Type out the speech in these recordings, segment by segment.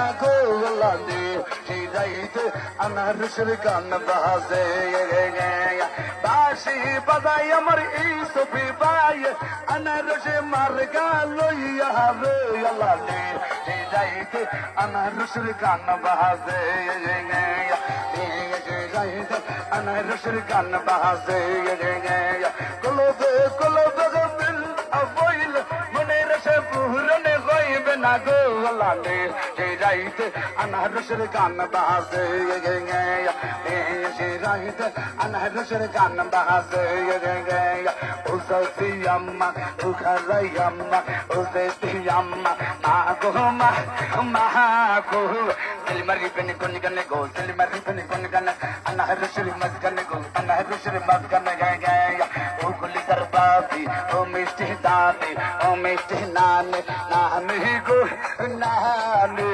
না গো আল্লাহ দে সেই যাইতে আনারসের গান বাজে বাসি বাজাই আমার এই সুফি বাই আনারসে মার গালইয়া রে আল্লাহ দে সেই যাইতে আনারসের গান বাজে আনারসের গান বাজে কলব কলব বিল আবইল মনে রসে পুরনে গইবে না গো। আল্লাহ রে যাইতে আনারসের গান বাজে সে রাইতে আনারসের গান বাজে ও সফি আম্মা, ও খারাই আম্মা, ও দেতি আম্মা, মা গো, মা মা গো। দিল মারি পেনি কোন গানে গো দিল মারি পেনি কোন গানে, আনারসের মাঝ গানে গো, আনারসের মাঝ গানে গায় গায় বাবি ও মিষ্টি দাদি ও মিষ্টি নানি নানি গো নানি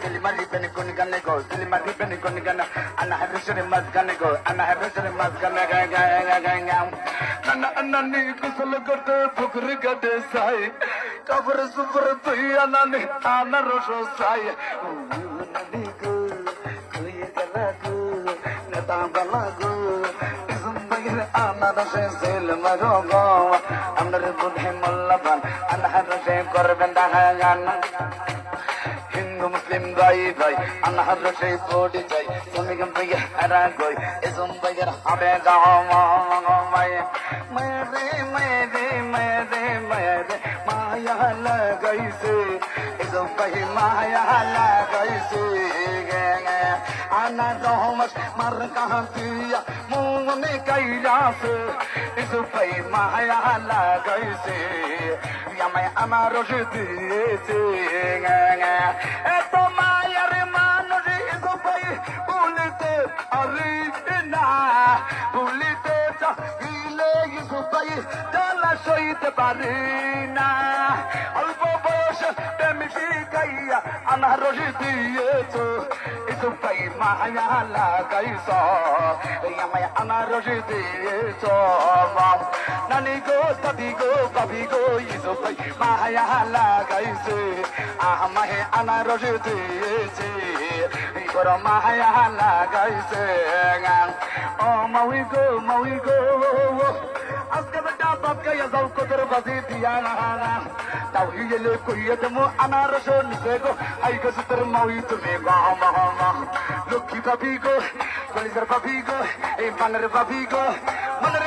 দিল মারি পেনি কোন গানে গো দিল মারি পেনি কোন গানে আনারসের মাঝ গানে গো আনারসের মাঝ গানে গায় গায় গায় গায় গায় নানা নানি কুসল করতে ফুকর গডে সাই কবর সুবর তুই আনানি আনারস সাই নানি গো তুই গলা গো নেতা গলা গো আনারসে সেল মারো গো আমনের বুধে মোল্লাবান আনারসে করবেন দাহাগান। হিন্দু, মুসলিম, গাই গাই আনাহার সেই পড়ি যাই। কেন ভাই হারা গই এজম ভাইয়ের হবে গাও মায়ে মেরে মেরে মেরে মেরে মায়া লাগাইছে। এজম ভাই মায়া লাগাইছে। আনা রহমত মার কাহিয়া মনে কাইরাছে ভাই মায়া লাগাইছে আমায় আমার দিয়েছে এত মায়ার মানুষ ভাই বলিতে আরে না বলিতে চাইলে ভাই জ্বালা সইতে পারি না অল্প বয়স প্রেম শিখাইয়া আনার দিয়েছ ইসু ভাই মায়া লাগাইছ আমায় আনার দিয়েছ নানি গো দাদি গো বাবি গো, ইসু ভাই মায়া লাগাইছে আমায় আনারস দিয়েছে বড় মায়া লাগাইছে ও মাউই গো মাউই গো আজকে বেটা বাপকে যাও কতর বাজি দিয়া না তাও হিলে কইয়ে দেমো আনারস নিছে গো। আই গো তোর মাউই তুমি গো মা মা লক্ষ্মী বাবি গো কলিজার বাবি গো, এই মানের বাবি গো। মনের